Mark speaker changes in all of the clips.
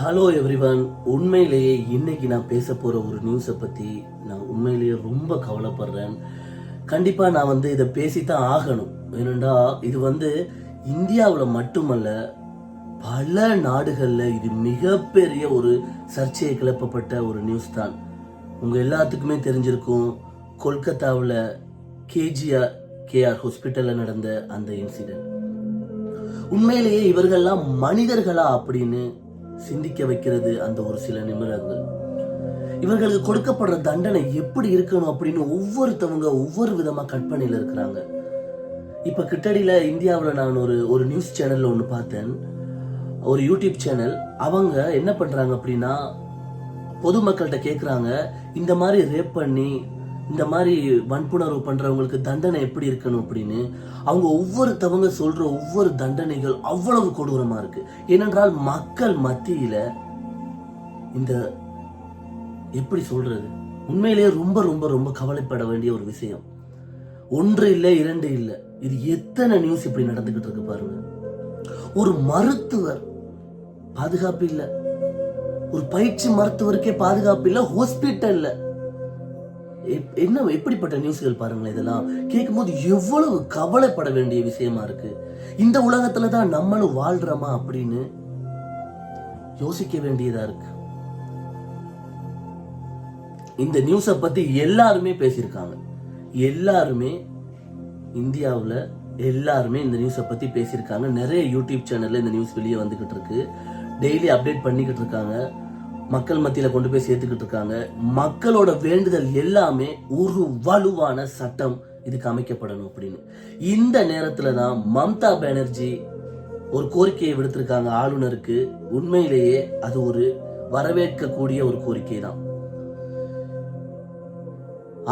Speaker 1: Hello everyone உண்மையிலேயே இன்னைக்கு நான் பேச போற ஒரு நியூஸை பத்தி நான் உண்மையிலேயே ரொம்ப கவலைப்படுறேன். கண்டிப்பா நான் வந்து இதை பேசித்தான் ஆகணும். ஏனென்றா இது வந்து இந்தியாவில் மட்டுமல்ல பல நாடுகளில் இது மிகப்பெரிய ஒரு சர்ச்சையை கிளப்பப்பட்ட ஒரு நியூஸ் தான். உங்கள் எல்லாத்துக்குமே தெரிஞ்சிருக்கும் கொல்கத்தாவில் கேஜிஆர் கேஆர் ஹாஸ்பிட்டலில் நடந்த அந்த இன்சிடென்ட் உண்மையிலேயே இவர்கள்லாம் மனிதர்களா அப்படின்னு சிந்திக்க வைக்கிறது அந்த ஒரு சில நிமிடங்கள். இவர்களுக்கு கொடுக்கப்படுற தண்டனை எப்படி இருக்கணும் அப்படின்னு ஒவ்வொருத்தவங்க ஒவ்வொரு விதமா கற்பனையில இருக்கிறாங்க. இப்ப கிட்டடியில இந்தியாவில் நான் ஒரு ஒரு நியூஸ் சேனல்ல ஒன்று பார்த்தேன். ஒரு யூடியூப் சேனல் அவங்க என்ன பண்றாங்க அப்படின்னா பொதுமக்கள்கிட்ட கேட்குறாங்க இந்த மாதிரி ரேப் பண்ணி இந்த மாதிரி வன்புணர்வு பண்ணுறவங்களுக்கு தண்டனை எப்படி இருக்கணும் அப்படின்னு அவங்க ஒவ்வொருத்தவங்க சொல்கிற ஒவ்வொரு தண்டனைகள் அவ்வளவு கொடூரமாக இருக்குது ஏனென்றால் மக்கள் மத்தியில் இந்த எப்படி சொல்கிறது உண்மையிலேயே ரொம்ப ரொம்ப ரொம்ப கவலைப்பட வேண்டிய ஒரு விஷயம். ஒன்று இல்லை இரண்டு இல்லை. இது எத்தனை நியூஸ் இப்படி நடந்துக்கிட்டு இருக்கு பாருங்க. ஒரு மருத்துவர் பாதுகாப்பு இல்லை. ஒரு பயிற்சி மருத்துவருக்கே பாதுகாப்பு இல்லை ஹாஸ்பிட்டல்ல இல்லை என்ன எப்படிப்பட்ட நியூஸ்கள் பாருங்களேன் இதெல்லாம். கேட்கும்போது எவ்வளவு கவலைப்பட வேண்டிய விஷயமா இருக்கு. இந்த உலகத்துல தான் நம்மளும் வாழ்றோமா அப்படின்னு யோசிக்க வேண்டியதா இருக்கு. இந்த நியூஸை பத்தி எல்லாருமே பேசியிருக்காங்க. எல்லாருமே இந்தியாவில் எல்லாருமே இந்த நியூஸை பத்தி பேசியிருக்காங்க. நிறைய யூடியூப் சேனல்ல இந்த நியூஸ் வெளியே வந்துகிட்டு இருக்கு. டெய்லி அப்டேட் பண்ணிக்கிட்டு இருக்காங்க. மக்கள் மத்தியில கொண்டு போய் சேர்த்துக்கிட்டு இருக்காங்க. மக்களோட வேண்டுதல் எல்லாமே ஒரு வலுவான சட்டம் இதுக்கு அமைக்கப்படணும் அப்படின்னு. இந்த நேரத்துல தான் மம்தா பானர்ஜி ஒரு கோரிக்கையை விடுத்திருக்காங்க ஆளுநருக்கு. உண்மையிலேயே அது ஒரு வரவேற்கக்கூடிய ஒரு கோரிக்கை தான்.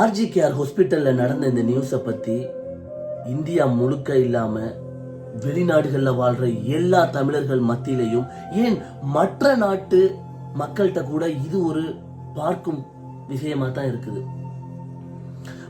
Speaker 1: ஆர்ஜிகேஆர் ஹாஸ்பிட்டல்ல நடந்த இந்த நியூஸை பத்தி இந்தியா முழுக்க இல்லாம வெளிநாடுகளில் வாழ்ற எல்லா தமிழர்கள் மத்தியிலையும் ஏன் மற்ற நாட்டு மக்கள்கிட்ட கூட இது ஒரு பார்க்கும் விஷயமா தான் இருக்குது.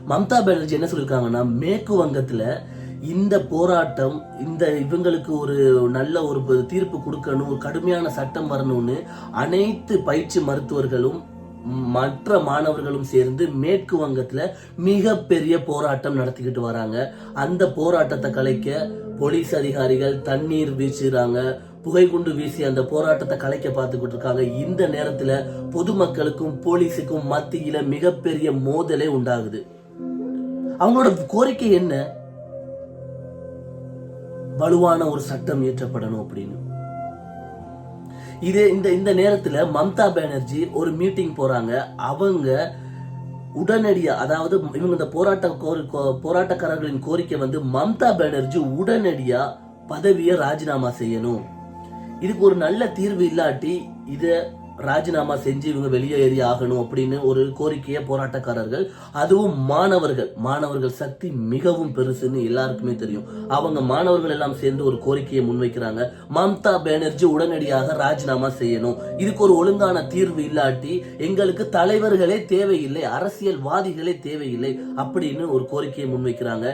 Speaker 1: மம்தா பானர்ஜி என்ன சொல்லியிருக்காங்கன்னா மேற்கு வங்கத்தில் இந்த போராட்டம் இந்த இவங்களுக்கு ஒரு நல்ல ஒரு தீர்ப்பு கொடுக்கணும் ஒரு கடுமையான சட்டம் வரணும்னு அனைத்து பயிற்சி மருத்துவர்களும் மற்ற மாணவர்களும் சேர்ந்து மேற்கு வங்கத்துல மிகப்பெரிய போராட்டம் நடத்திக்கிட்டு வராங்க. அந்த போராட்டத்தை கலைக்க போலீஸ் அதிகாரிகள் தண்ணீர் வீசுறாங்க புகை குண்டு வீசி அந்த போராட்டத்தை கலைக்க பார்த்துக்கிட்டு இருக்காங்க. இந்த நேரத்துல பொதுமக்களுக்கும் போலீஸுக்கும் மத்தியில மிகப்பெரிய மோதலே உண்டாகுது. அவங்களோட கோரிக்கை என்ன? வலுவான ஒரு சட்டம் இயற்றப்படணும் அப்படின்னு. இது இந்த இந்த நேரத்துல மம்தா பானர்ஜி ஒரு மீட்டிங் போறாங்க. அவங்க உடனடியாக அதாவது இவங்க இந்த போராட்ட கோரி- கோ- போராட்டக்காரர்களின் கோரிக்கை வந்து மம்தா பானர்ஜி உடனடியாக பதவியை ராஜினாமா செய்யணும். இதுக்கு ஒரு நல்ல தீர்வு இல்லாட்டி இதை ராஜினாமா செஞ்சு இவங்க வெளியேறி ஆகணும் அப்படின்னு ஒரு கோரிக்கையை போராட்டக்காரர்கள் அதுவும் மாணவர்கள் மாணவர்கள் சக்தி மிகவும் பெருசுன்னு எல்லாருக்குமே தெரியும். அவங்க மாணவர்கள் எல்லாம் சேர்ந்து ஒரு கோரிக்கையை முன்வைக்கிறாங்க. மம்தா பானர்ஜி உடனடியாக ராஜினாமா செய்யணும். இதுக்கு ஒரு ஒழுங்கான தீர்வு இல்லாட்டி எங்களுக்கு தலைவர்களே தேவையில்லை அரசியல்வாதிகளே தேவையில்லை அப்படின்னு ஒரு கோரிக்கையை முன்வைக்கிறாங்க.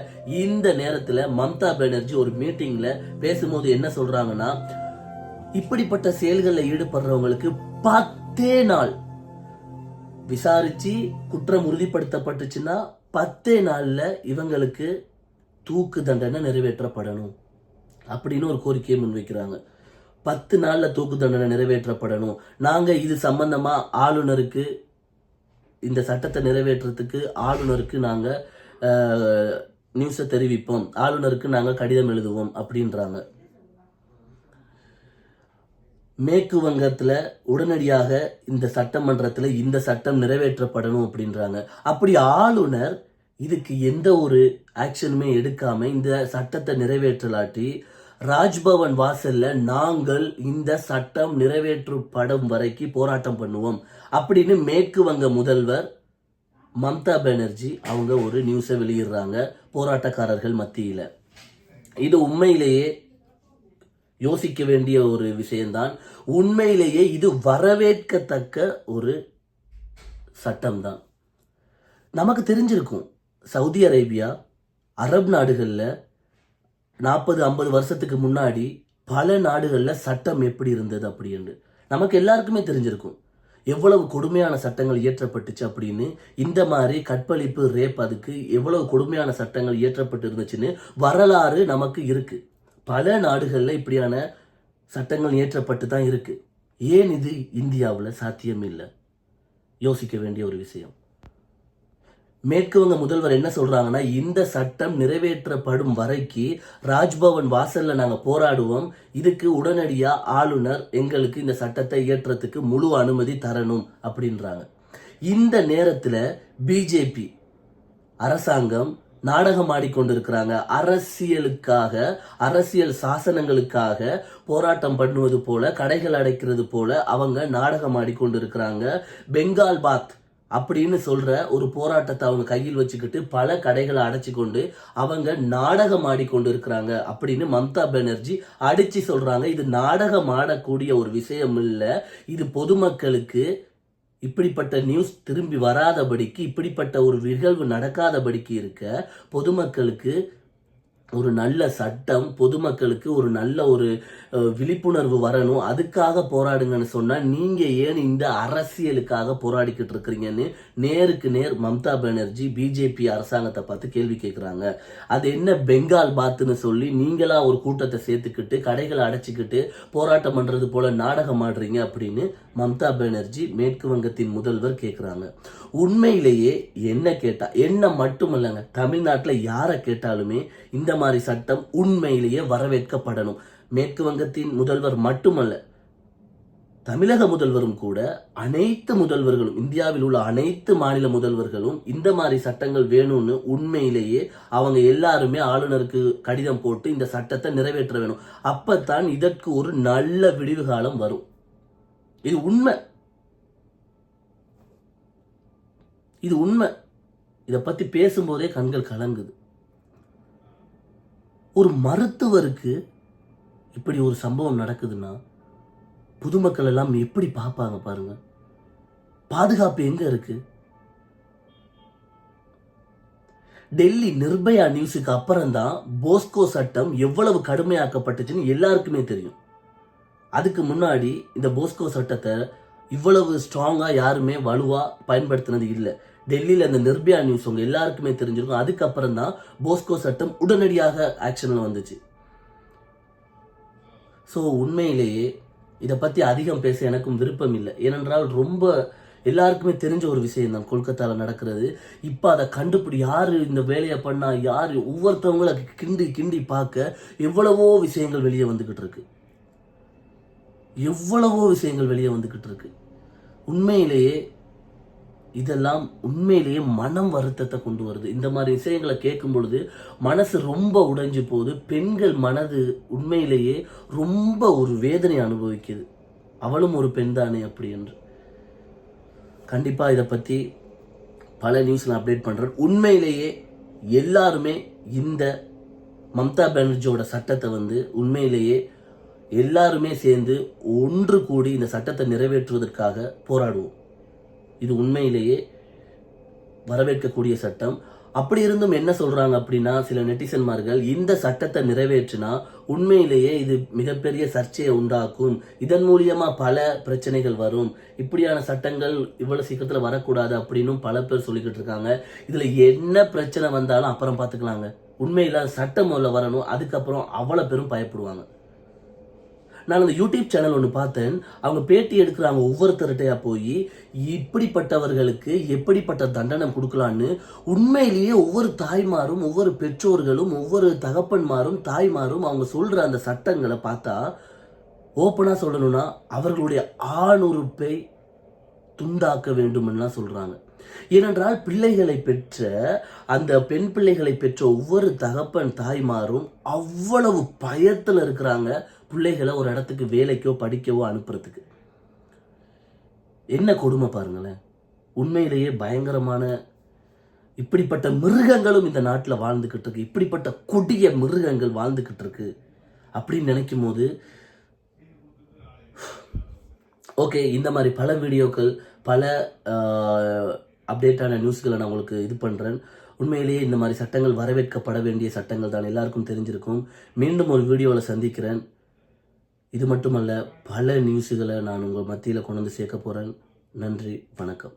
Speaker 1: இந்த நேரத்தில் மம்தா பானர்ஜி ஒரு மீட்டிங்ல பேசும்போது என்ன சொல்றாங்கன்னா இப்படிப்பட்ட செயல்களில் ஈடுபடுறவங்களுக்கு பத்தே நாள். விசாரிச்சு குற்றம் உறுதிப்படுத்தப்பட்டுச்சுன்னா பத்தே நாளில் இவங்களுக்கு தூக்கு தண்டனை நிறைவேற்றப்படணும். அப்படின்னு ஒரு கோரிக்கையை முன்வைக்கிறாங்க. பத்து நாளில் தூக்கு தண்டனை நிறைவேற்றப்படணும். நாங்கள் இது சம்பந்தமாக ஆளுநருக்கு இந்த சட்டத்தை நிறைவேற்றுறதுக்கு ஆளுநருக்கு நாங்கள் நியூஸை தெரிவிப்போம். ஆளுநருக்கு நாங்கள் கடிதம் எழுதுவோம் அப்படின்றாங்க. மேற்கு வங்கத்தில் உடனடியாக இந்த சட்டமன்றத்தில் இந்த சட்டம் நிறைவேற்றப்படணும் அப்படின்றாங்க. அப்படி ஆளுநர் இதுக்கு எந்த ஒரு ஆக்ஷனுமே எடுக்காமல் இந்த சட்டத்தை நிறைவேற்றலாட்டி ராஜ்பவன் வாசல்ல நாங்கள் இந்த சட்டம் நிறைவேற்றப்படும் வரைக்கு போராட்டம் பண்ணுவோம் அப்படின்னு மேற்கு வங்க முதல்வர் மம்தா பானர்ஜி அவங்க ஒரு நியூஸை வெளியிடுறாங்க போராட்டக்காரர்கள் மத்தியில். இது உண்மையிலேயே யோசிக்க வேண்டிய ஒரு விஷயம்தான். உண்மையிலேயே இது வரவேற்கத்தக்க ஒரு சட்டம்தான். நமக்கு தெரிஞ்சிருக்கும் சவுதி அரேபியா அரப் நாடுகளில் நாற்பது ஐம்பது வருஷத்துக்கு முன்னாடி பல நாடுகளில் சட்டம் எப்படி இருந்தது அப்படின்னு. நமக்கு எல்லாருக்குமே தெரிஞ்சிருக்கும். எவ்வளவு கொடுமையான சட்டங்கள் இயற்றப்பட்டுச்சு அப்படின்னு. இந்த மாதிரி கற்பழிப்பு ரேப் அதுக்கு எவ்வளவு கொடுமையான சட்டங்கள் இயற்றப்பட்டு இருந்துச்சுன்னு வரலாறு நமக்கு இருக்குது பல நாடுகளில் இப்படியான சட்டங்கள் இயற்றப்பட்டு தான் இருக்குது ஏன் இது இந்தியாவில் சாத்தியம் இல்லை யோசிக்க வேண்டிய ஒரு விஷயம். மேற்குவங்க முதல்வர் என்ன சொல்கிறாங்கன்னா இந்த சட்டம் நிறைவேற்றப்படும் வரைக்கு ராஜ்பவன் வாசலில் நாங்கள் போராடுவோம். இதுக்கு உடனடியாக ஆளுநர் எங்களுக்கு இந்த சட்டத்தை இயற்றத்துக்கு முழு அனுமதி தரணும் அப்படின்றாங்க. இந்த நேரத்தில் பிஜேபி அரசாங்கம் நாடகம் ஆடிக்கொண்டிருக்கிறாங்க. அரசியலுக்காக அரசியல் சாசனங்களுக்காக போராட்டம் பண்ணுவது போல கடைகள் அடைக்கிறது போல அவங்க நாடகம் ஆடிக்கொண்டிருக்கிறாங்க. பெங்கால் பாத் அப்படின்னு சொல்ற ஒரு போராட்டத்தை அவங்க கையில் வச்சுக்கிட்டு பல கடைகளை அடைச்சு கொண்டு அவங்க நாடகம் ஆடிக்கொண்டு இருக்கிறாங்க அப்படின்னு மம்தா பானர்ஜி அடிச்சு சொல்றாங்க. இது நாடகம் ஆடக்கூடிய ஒரு விஷயம் இல்லை. இது பொதுமக்களுக்கு இப்படிப்பட்ட நியூஸ் திரும்பி வராதபடிக்கு இப்படிப்பட்ட ஒரு நிகழ்வு நடக்காதபடிக்கு இருக்க பொதுமக்களுக்கு ஒரு நல்ல சட்டம் பொதுமக்களுக்கு ஒரு நல்ல ஒரு விழிப்புணர்வு வரணும். அதுக்காக போராடுங்கன்னு சொன்னால் நீங்கள் ஏன் இந்த அரசியலுக்காக போராடிக்கிட்டு இருக்கிறீங்கன்னு நேருக்கு நேர் மம்தா பானர்ஜி பிஜேபி அரசாங்கத்தை பார்த்து கேள்வி கேட்குறாங்க. அது என்ன பெங்கால் பாத்துன்னு சொல்லி நீங்களா ஒரு கூட்டத்தை சேர்த்துக்கிட்டு கடைகளை அடைச்சிக்கிட்டு போராட்டம் பண்ணுறது போல நாடகம் ஆடுறீங்க அப்படின்னு மம்தா பானர்ஜி மேற்கு வங்கத்தின் முதல்வர் கேட்குறாங்க உண்மையிலேயே என்ன கேட்டால் என்ன மட்டும் இல்லைங்க தமிழ்நாட்டில் யாரை கேட்டாலுமே இந்த மாதிரி சட்டம் உண்மையிலேயே வரவேற்கப்படணும். மேற்கு வங்கத்தின் முதல்வர் மட்டுமல்ல தமிழக முதல்வரும் கூட அனைத்து முதல்வர்களும் இந்தியாவில் உள்ள அனைத்து மாநில முதல்வர்களும் இந்த மாதிரி சட்டங்கள் வேணும்னு உண்மையிலேயே அவங்க எல்லாருமே ஆளுநருக்கு கடிதம் போட்டு இந்த சட்டத்தை நிறைவேற்ற வேணும். அப்பத்தான் இதற்கு ஒரு நல்ல விடிவு காலம் வரும். இது உண்மை. இது உண்மை. இதை பற்றி பேசும்போதே கண்கள் கலங்குது. ஒரு மருத்துவருக்கு இப்படி ஒரு சம்பவம் நடக்குதுன்னா பொதுமக்கள் எல்லாம் எப்படி பார்ப்பாங்க பாருங்க. பாதுகாப்பு எங்க இருக்கு? டெல்லி நிர்பயா நியூஸுக்கு அப்புறம் தான் போஸ்கோ சட்டம் எவ்வளவு கடுமையாக்கப்பட்டுச்சுன்னு எல்லாருக்குமே தெரியும். அதுக்கு முன்னாடி இந்த போஸ்கோ சட்டத்தை இவ்வளவு ஸ்ட்ராங்காக யாருமே வலுவாக பயன்படுத்தினது இல்லை. டெல்லியில் அந்த நிர்பயா நியூஸ் அவங்க எல்லாருக்குமே தெரிஞ்சிருக்கும். அதுக்கப்புறம் தான் போஸ்கோ சட்டம் உடனடியாக ஆக்ஷனில் வந்துச்சு. ஸோ உண்மையிலேயே இதை பற்றி அதிகம் பேச எனக்கும் விருப்பம் இல்லை. ஏனென்றால் ரொம்ப எல்லாருக்குமே தெரிஞ்ச ஒரு விஷயம் தான் கொல்கத்தாவில் நடக்கிறது. இப்போ அதை கண்டுபிடி யார் இந்த வேலையை பண்ணால் யார் ஒவ்வொருத்தவங்கள கிண்டி கிண்டி பார்க்க எவ்வளவோ விஷயங்கள் வெளியே வந்துக்கிட்டு இருக்கு. எவ்வளவோ விஷயங்கள் வெளியே வந்துக்கிட்டு இருக்கு. உண்மையிலேயே இதெல்லாம் உண்மையிலேயே மனம் வருத்தத்தை கொண்டு வருது. இந்த மாதிரி விஷயங்களை கேட்கும் பொழுது மனசு ரொம்ப உடைஞ்சு போகுது. பெண்கள் மனது உண்மையிலேயே ரொம்ப ஒரு வேதனை அனுபவிக்குது. அவளும் ஒரு பெண் தானே அப்படி என்று. கண்டிப்பாக இதை பற்றி பல நியூஸ் நான் அப்டேட் பண்ணுறேன் உண்மையிலேயே எல்லாருமே இந்த மம்தா பானர்ஜியோட சட்டத்தை வந்து உண்மையிலேயே எல்லாருமே சேர்ந்து ஒன்று கூடி இந்த சட்டத்தை நிறைவேற்றுவதற்காக போராடுவோம். இது உண்மையிலேயே வரவேற்கக்கூடிய சட்டம். அப்படி இருந்தும் என்ன சொல்றாங்க அப்படின்னா சில நெட்டிசன்மார்கள் இந்த சட்டத்தை நிறைவேற்றினா உண்மையிலேயே இது மிகப்பெரிய சர்ச்சையை உண்டாக்கும். இதன் மூலியமா பல பிரச்சனைகள் வரும். இப்படியான சட்டங்கள் இவ்வளவு சீக்கிரத்துல வரக்கூடாது அப்படின்னும் பல பேர் சொல்லிக்கிட்டு இருக்காங்க. இதுல என்ன பிரச்சனை வந்தாலும் அப்புறம் பாத்துக்கலாங்க உண்மையில சட்டம் முதல்ல வரணும் அதுக்கப்புறம் அவ்வளவு பேரும் பயப்படுவாங்க. நான் அந்த யூடியூப் சேனல் ஒன்று பார்த்தேன். அவங்க பேட்டி எடுக்கிறாங்க ஒவ்வொருத்தர்கிட்டையாக போய் இப்படிப்பட்டவர்களுக்கு எப்படிப்பட்ட தண்டனை கொடுக்கலான்னு. உண்மையிலேயே ஒவ்வொரு தாய்மாரும் ஒவ்வொரு பெற்றோர்களும் ஒவ்வொரு தகப்பன்மாரும் தாய்மாரும் அவங்க சொல்கிற அந்த சட்டங்களை பார்த்தா ஓப்பனாக சொல்லணும்னா அவர்களுடைய ஆணுறுப்பை துண்டாக்க வேண்டும்னுலாம் சொல்கிறாங்க ஏனென்றால் பிள்ளைகளை பெற்ற அந்த பெண் பிள்ளைகளை பெற்ற ஒவ்வொரு தகப்பன் தாய்மாரும் அவ்வளவு பயத்தில் இருக்கிறாங்க பிள்ளைகளை ஒரு இடத்துக்கு வேலைக்கோ படிக்கவோ அனுப்புறதுக்கு. என்ன கொடுமை பாருங்களேன். உண்மையிலேயே பயங்கரமான இப்படிப்பட்ட மிருகங்களும் இந்த நாட்டில் வாழ்ந்துக்கிட்டு இருக்கு. இப்படிப்பட்ட கொடிய மிருகங்கள் வாழ்ந்துக்கிட்டு இருக்கு. அப்படின்னு நினைக்கும் போது ஓகே இந்த மாதிரி பல வீடியோக்கள் பல அப்டேட்டான நியூஸ்களை நான் உங்களுக்கு இது பண்ணுறேன் உண்மையிலேயே இந்த மாதிரி சட்டங்கள் வரவேற்கப்பட வேண்டிய சட்டங்கள் தான் எல்லாருக்கும் தெரிஞ்சிருக்கும். மீண்டும் ஒரு வீடியோவில் சந்திக்கிறேன். இது மட்டுமல்ல பல நியூஸுகளை நான் உங்கள் மத்தியில் கொண்டு வந்து சேர்க்க போகிறேன் நன்றி வணக்கம்.